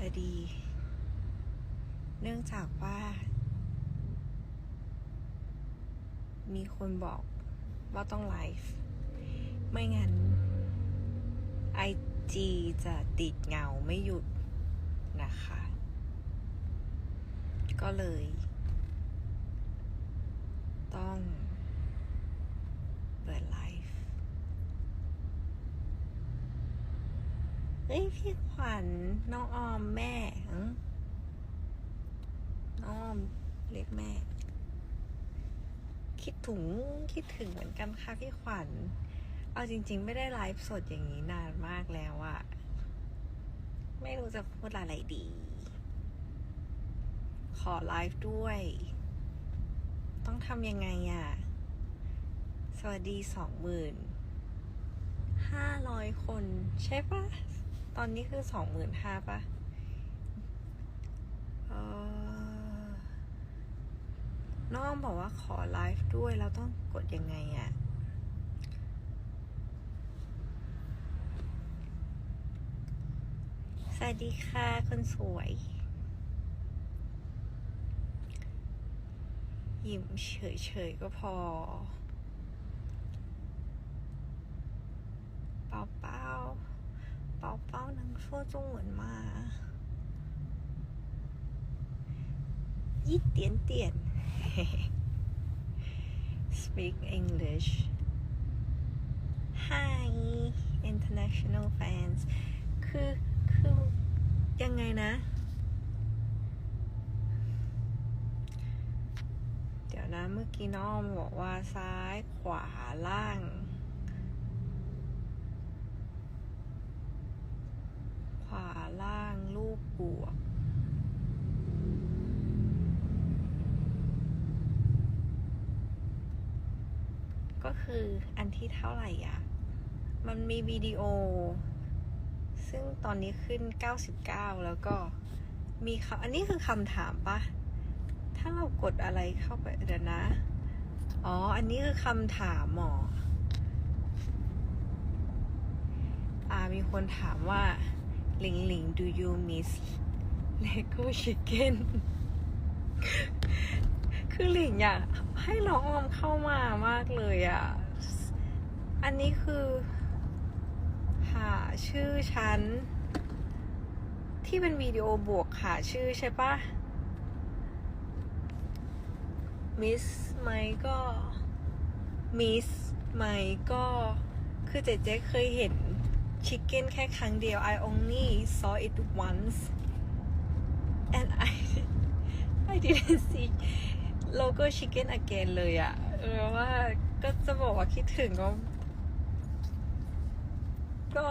จะดี เนื่องจากว่า มีคนบอกว่าต้องไลฟ์ไม่งั้นไอจีจะติดเงาไม่หยุดนะคะ ก็เลย ต้อง เปิดไลฟ์เฮ้ย พี่ข วัญน้องออมแม่น้องออมเรียกแม่ คิดถึงคิดถึงเหมือนกันค่ะพี่ขวัญ เอาจริง ๆ ไม่ได้ไลฟ์สดอย่างนี้นานมากแล้วอะไม่รู้จะพูดอะไรดี ขอไลฟ์ด้วย ต้องทำยังไงอะสวัสดีสองหมื่นห้าร้อยคนใช่ปะ ตอนนี้คือสองหมื่นห้าปะน้องบอกว่าขอไลฟ์ด้วยแล้วต้องกดยังไงอะ สวัสดีค่ะคนสวย ยิ้มเฉยๆก็พอ เปาเป้าเปาเป้า能说中文吗一点点 speak English Hi international fans คือ คือ ยังไงนะ เดี๋ยวนะเมื่อกี้น้องบอกว่าซ้ายขวาล่าง บวก ก็คืออันที่เท่าไหร่อะ มันมีวิดีโอ ซึ่งตอนนี้ขึ้น 99 แล้วก็มีคำอันนี้คือคำถามปะ ถ้าเรากดอะไรเข้าไปเดี๋ยวนะ อ๋อ อันนี้คือคำถามหมอ อ่า มีคนถามว่า หลิงหลิง do you miss Lego chicken คือหลิงอยากให้น้องออมเข้ามามากเลยอะ อันนี้คือ หาชื่อฉัน ที่เป็นวิดีโอบวกหาชื่อใช่ปะมิสไหมก็มิสไหมก็ คือเจ๊เจ๊เคยเห็น chicken แค่ครั้งเดียว I only saw it once and I I didn't see logo chicken again เลยอะเออว่าก็จะบอกว่าคิดถึงก็ ก็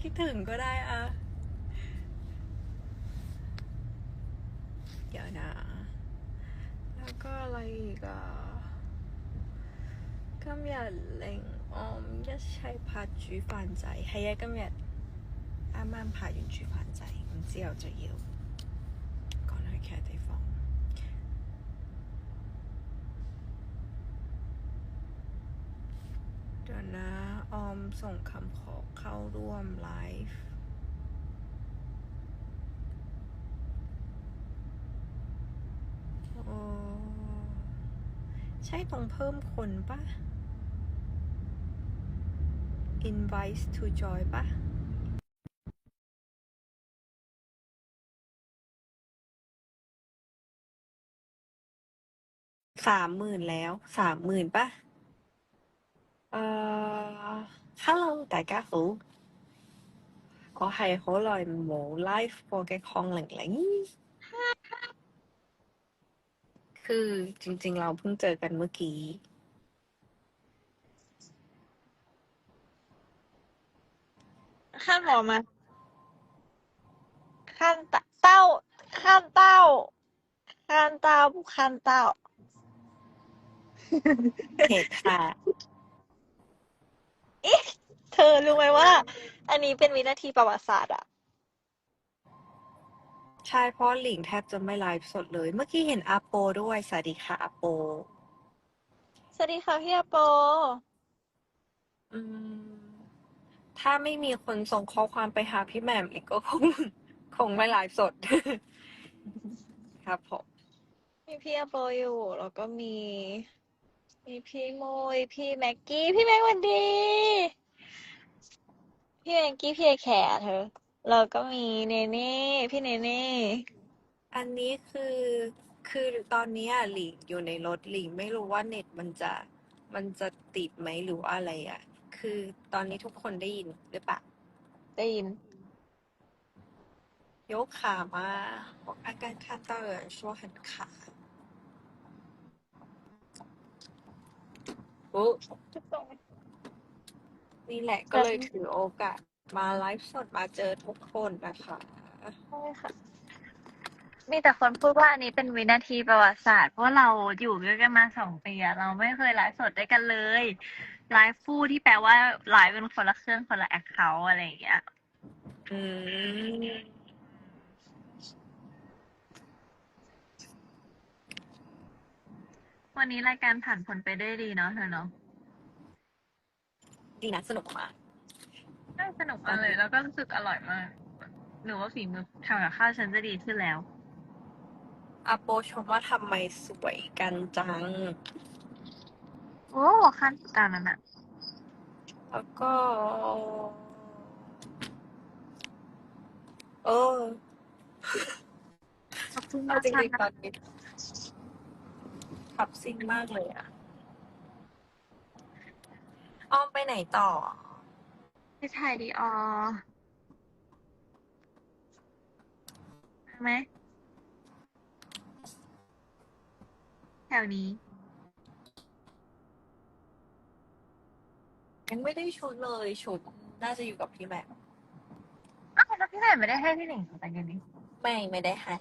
คิดถึงก็ได้อะเดี๋ยวนะ แล้วก็อะไรอีกอะก็อย่าเล่ง 我一齐拍煮饭仔，系啊，今日啱啱拍完煮饭仔，咁之后就要赶去其他地方。เดี๋ยวนะ ออมส่งคำขอเข้าร่วมไลฟ์ โอ้ใช่ตรงเพิ่มคนปะ invite to join ปะสามหมื่นแล้วสามหมื่นปะเอ่อ hello 大家好我系好耐冇 live 过嘅邝玲玲 คือจริง ๆ เราเพิ่งเจอกันเมื่อกี้ ขั้นหมอมาข้านเต้าข้านเต้าข้านเต้าผู้ขั้นเต้าเผ็ดค่ะ เอ๊ะเธอรู้ไหมว่า อันนี้เป็นวินาทีประวัติศาสตร์อะใช่เพราะหลิงแทบจะไม่ไลฟ์สดเลย เมื่อกี้เห็นอาโปด้วย สวัสดีค่ะอาโป สวัสดีค่ะพี่อาโป อืม ถ้าไม่มีคนส่งข้อความไปหาพี่แหม่มหลิงก็คงคงไม่ไลฟ์สด ครับผมมีพี่อโปอยู่ แล้วก็มี มีพี่โมย พี่แม็กกี้ พี่แม็กวันดี พี่แม็กกี้พี่ไอแขเธอ แล้วก็มีเนเน่พี่เนเน่อันนี้คือคือตอนนี้อะหลิงอยู่ในรถหลิงไม่รู้ว่าเน็ตมันจะมันจะติดไหมหรือว่าอะไรอะ คือตอนนี้ทุกคนได้ยินหรือเปล่า ได้ยินยกขามาบอกอาการคาเตอร์ช่วงหันขาปุ๊บนี่แหละก็เลยถือโอกาส มาไลฟ์สดมาเจอทุกคนนะคะใช่ค่ะ มีแต่คนพูดว่าอันนี้เป็นวินาทีประวัติศาสตร์ เพราะเราอยู่ด้วยกันมาสองปีเราไม่เคยไลฟ์สดได้กันเลย ไลฟ์คู่ที่แปลว่าไลฟ์เป็นคนละเครื่องคนละแอคเคาท์อะไรอย่างเงี้ย อืม วันนี้รายการผ่านผลไปได้ดีเนาะเธอเนาะดีนะสนุกมากน่าสนุกมากเลยแล้วก็รู้สึกอร่อยมากหรือว่าฝีมือทำกับข้าวฉันจะดีขึ้นแล้วอาโปชมว่าทำไมสวยกันจัง โอ้ขั้นตอนนั้นอะแล้วก็เออขอบคุณเอามากจริงค่ะๆตอนนี้ขับซิ่งมากเลยอะอ้อมไปไหนต่อพี่ไทยดีออไหม แถวนี้ ยังไม่ได้ชุดเลยชุดน่าจะอยู่กับพี่แม็กอ้าวแล้วพี่ไผ่ไม่ได้ให้พี่หนิงแต่งงานนี้ ไม่ไม่ได้ให้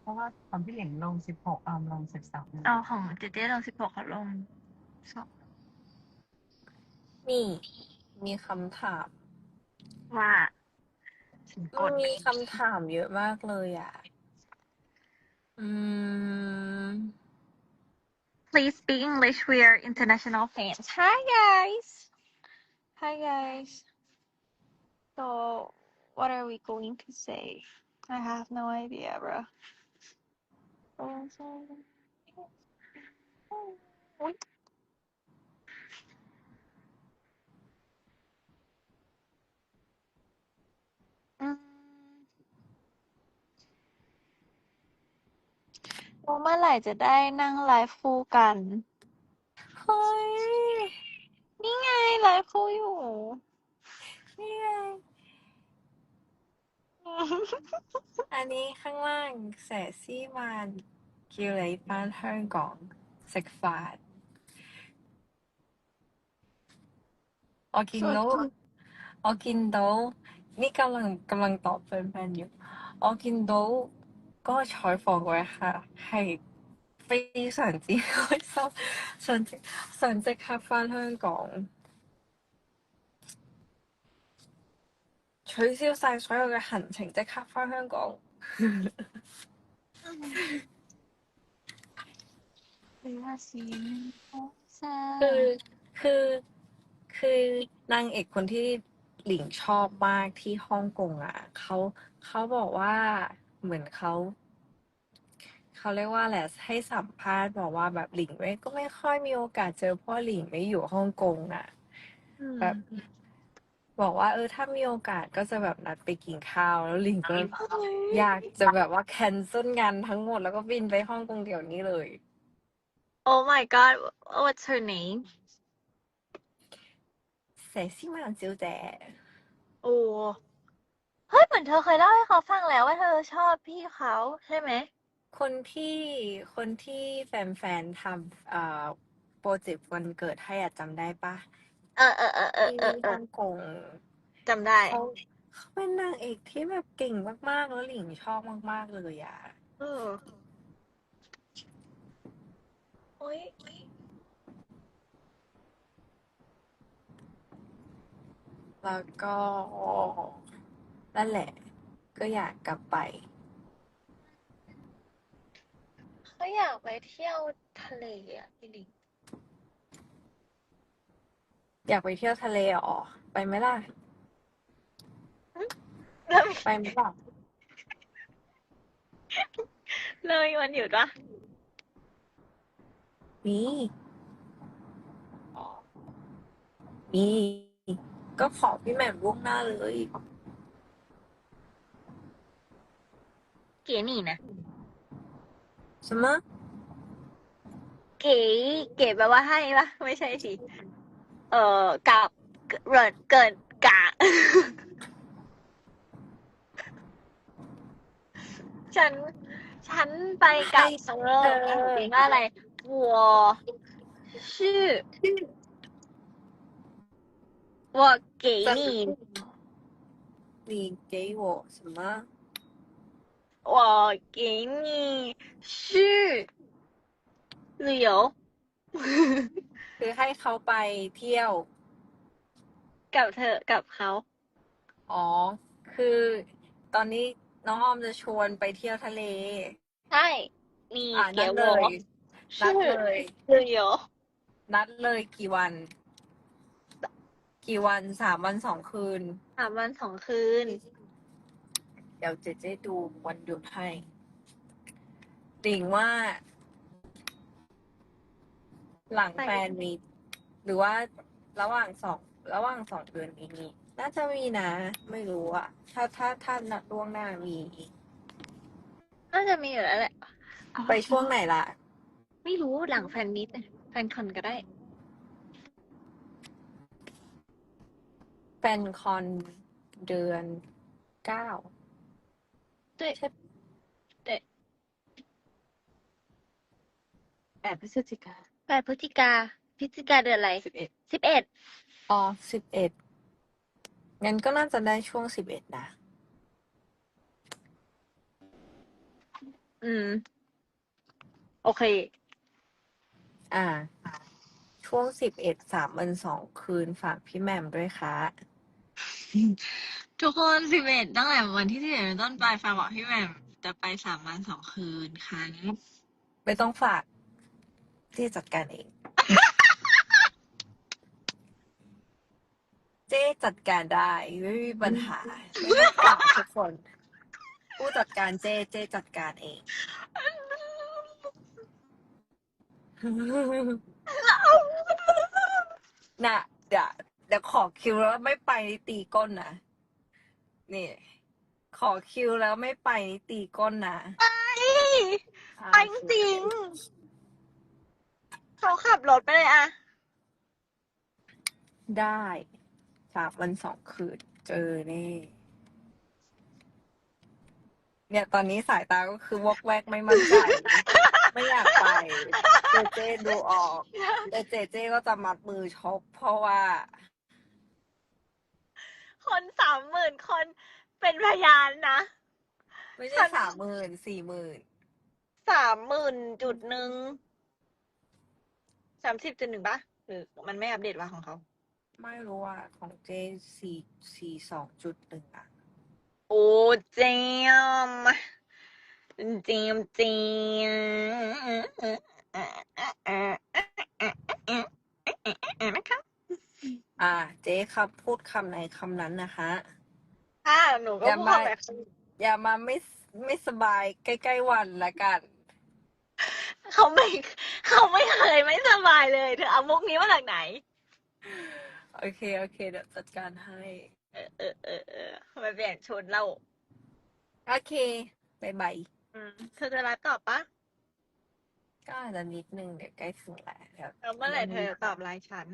เพราะว่าตอนพี่เหลียงลงสิบหกออมลงสิบสองเอาของเจเจลงสิบหกเขาลงสองนี่ มีคำถามว่าฉันกมันดมีคำถามเยอะมากเลยอะ อืม Please speak English. We are international fans. Hi guys. Hi guys. So what are we going to say? I have no idea bro อุ๊ เมื่อไหร่จะได้นั่งไลฟ์คู่กัน เฮ้ย นี่ไงไลฟ์คู่อยู่ นี่ไง อันนี้ข้างล่างแสซี่มานกิเลสบ้านฮ่องกงสักฟาดออกินโนออกินโดนี่กำลังกำลังตอบแฟนๆอยู่ออกิ นโดก็采访过一下，系非常之开心，想即想即刻返香港，取消晒所有嘅行程，即刻返香港。คือคือคือนางเอกคนที่หลิงชอบมากที่ฮ่องกงอ่ะเขาเขาบอกว่า เหมือนเขาเขาเรียกว่าแหละไรให้สัมภาษณ์บอกว่าแบบหลิงไม่ก็ไม่ค่อยมีโอกาสเจอเพ่อหลิงไม่อยู่ฮ่องกงอะแบบบอกว่า เออ ถ้ามีโอกาสก็จะแบบนัดไปกินข้าวแล้วหลิงก็อยากจะแบบว่าแคนเซิลงานทั้งหมดแล้วก็บินไปฮ่องกงเดี๋ยวนี้เลย Oh my god what's her name เสซี่มาจิวแจโอ้ เฮ้ยเหมือนเธอเคยเล่าให้เขาฟังแล้วว่าเธอชอบพี่เขาใช่ไหม คนที่คนที่แฟนๆทำเอ่อโปรเจกต์วันเกิดให้อะจำได้ปะเออเออเออเออที่เออเอฮ่อองกงจำได้ เขาเขาเป็นนางเอกที่แบบเก่งมากๆ แล้วหลิงชอบมากๆเลยอะเออโอ้ยแล้วก็ นั่นแหละ ก็อยากกลับไปเขาอยากไปเที่ยวทะเลอะพี่ลิงอยากไปเที่ยวทะเลอ๋อไปไหมล่ะแล้วมีไปไหมล่ะแล้วมีวันหยุดปะมีมีก็ขอพี่แหม่มล่วงหน้าเลย เก๋นี่นะ ใช่ไหมะ เก๋เก๋แปลว่าให้ปะไม่ใช่สิ เอ่อกับเกิดเกิดกะ ฉัน ฉันไปกับเธอเองว่าอะไร我是我给你你给我什么？ 我给你是旅游 คือให้เขาไปเที่ยว กับเธอกับเขา อ๋อ คือตอนนี้น้องอ้อมจะชวนไปเที่ยวทะเล ใช่你 อ่า 给 นัดเล 我 ย นัดเลย 是旅游 นัดเลยกี่วัน กี่วันสามวันสองคืน สามวันสองคืน เดี๋ยวเจเจดูวันหยุดให้ติ่งว่า หลังไปแฟนมีตหรือว่าระหว่างสองระหว่างสองเดือนนี้มีน่าจะมีนะ ไม่รู้อะถ้าถ้าถ้านัดล่วงหน้ามี น่าจะมีอยู่แล้วแหละไปช่วงไหนล่ะ ไม่รู้หลังแฟนมิตเนี่ยแฟนคอนก็ได้ แฟนคอนเดือนเก้า ด้วยใช่แปดพฤศจิกาแปดพฤศจิกาพฤศจิกาเดือนอะไรสิบเอ็ดสิบเอ็ดอ๋อสิบเอ็ดงั้นก็น่าจะได้ช่วงสิบเอ็ดนะ อืม โอเค อ่า ช่วงสิบเอ็ดสามวันสองคืนฝากพี่แหม่มด้วยค่ะ ทุกคนสิบเอ็ดตั้งแต่วันที่สิบเอ็ดเป็นต้นไปฟ้าบอกพี่แหม่มจะไปสามวันสองคืนครับไม่ต้องฝากเจ๊จัดการเอง เจ๊จัดการได้ ไม่มีปัญหาไม่ต้องฝากทุกคน ผู้จัดการเจ๊เจ๊จัดการเอง น่ะเดี๋ยว เดี๋ยวขอคิวแล้วไม่ไปนี่ตีก้นนะนี่ ขอคิวแล้วไม่ไปนี่ตีก้นนะอ่าไปจริงๆเขาขับรถไปเลยอะได้สามวันสองคืน เจอแน่เนี่ยตอนนี้สายตาก็คือวอกแวกไม่มั่นใจ ไม่อยากไป เจเจดูออก แต่เจเจก็จะมัดมือชกเพราะว่า คนสามหมื่นคนเป็นพยานนะ ไม่ใช่ฉันสามหมื่นสี่หมื่นสามหมื่นจุดหนึ่งสามสิบจุดหนึ่งปะหรือมันไม่อัปเดตว่าของเขา ไม่รู้ว่าของเจสี่สี่สองจุดหนึ่งอะโอ้เจมเจมเจมนะคะ อ่า เจ๊ครับพูดคำไหนคำนั้นนะคะ ค่ะหนูก็อย่าพูดมาแบบอย่ามาไม่ไม่สบายใกล้ๆวันละกัน เขาไม่เขาไม่เคยไม่สบายเลยเธอเอามุกนี้มาจากไหน โอเค โอเค เดี๋ยวจัดการให้ เออเออเออเออมาเปลี่ยนชุดเราโอเคบายบายอืมเธอจะไลฟ์ตอบปะก็อาจจะนิดนึงเดี๋ยวใกล้ถึงแล้วเดี๋ยวแล้วเมื่อไหร่เธอตอบไลน์ฉัน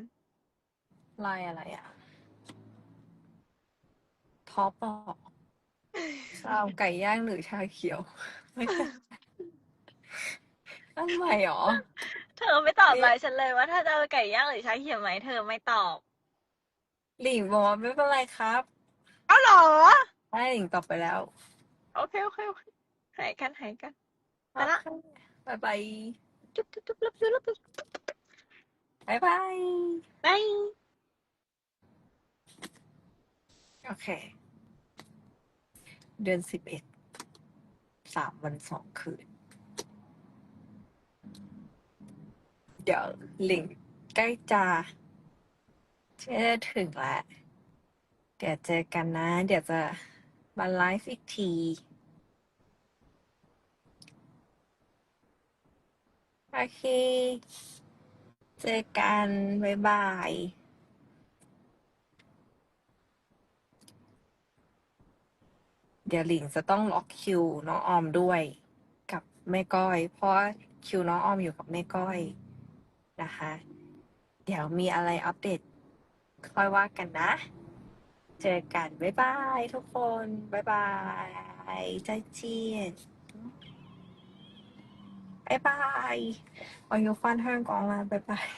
ไลน์อะไรอะ ท็อปบอกชาวไก่ย่างหรือชาเขียวไม่ใช่อันใหม่หรอ เธอไม่ตอบไลน์ฉันเลยว่าถ้าจะเอาไก่ย่างหรือชาเขียวไหมเธอไม่ตอบ หลิงบอกว่าไม่เป็นไรครับ เอาเหรอ ได้หลิงตอบไปแล้ว โอเคโอเคโอเคหายกันหายกันไปละบายบายจุ๊บจุ๊บจุ๊บจุ๊บจุ๊บจุ๊บบายบายบาย โอเค เดือนสิบเอ็ด สามวันสองคืน เดี๋ยวลิงก์ใกล้จะจะถึงแล้ว เดี๋ยวเจอกันนะ เดี๋ยวจะมาไลฟ์อีกที โอเค เจอกัน บ๊ายบาย เดี๋ยวหลิงจะต้องล็อกคิวน้องออมด้วยกับแม่ก้อย เพราะคิวน้องออมอยู่กับแม่ก้อยนะคะ เดี๋ยวมีอะไรอัปเดตค่อยว่ากันนะ เจอกัน บ๊ายบายทุกคน บ๊ายบายใจเจียนบ๊ายบายเอาอยู่ฟันห้างกองมาบ๊ายบาย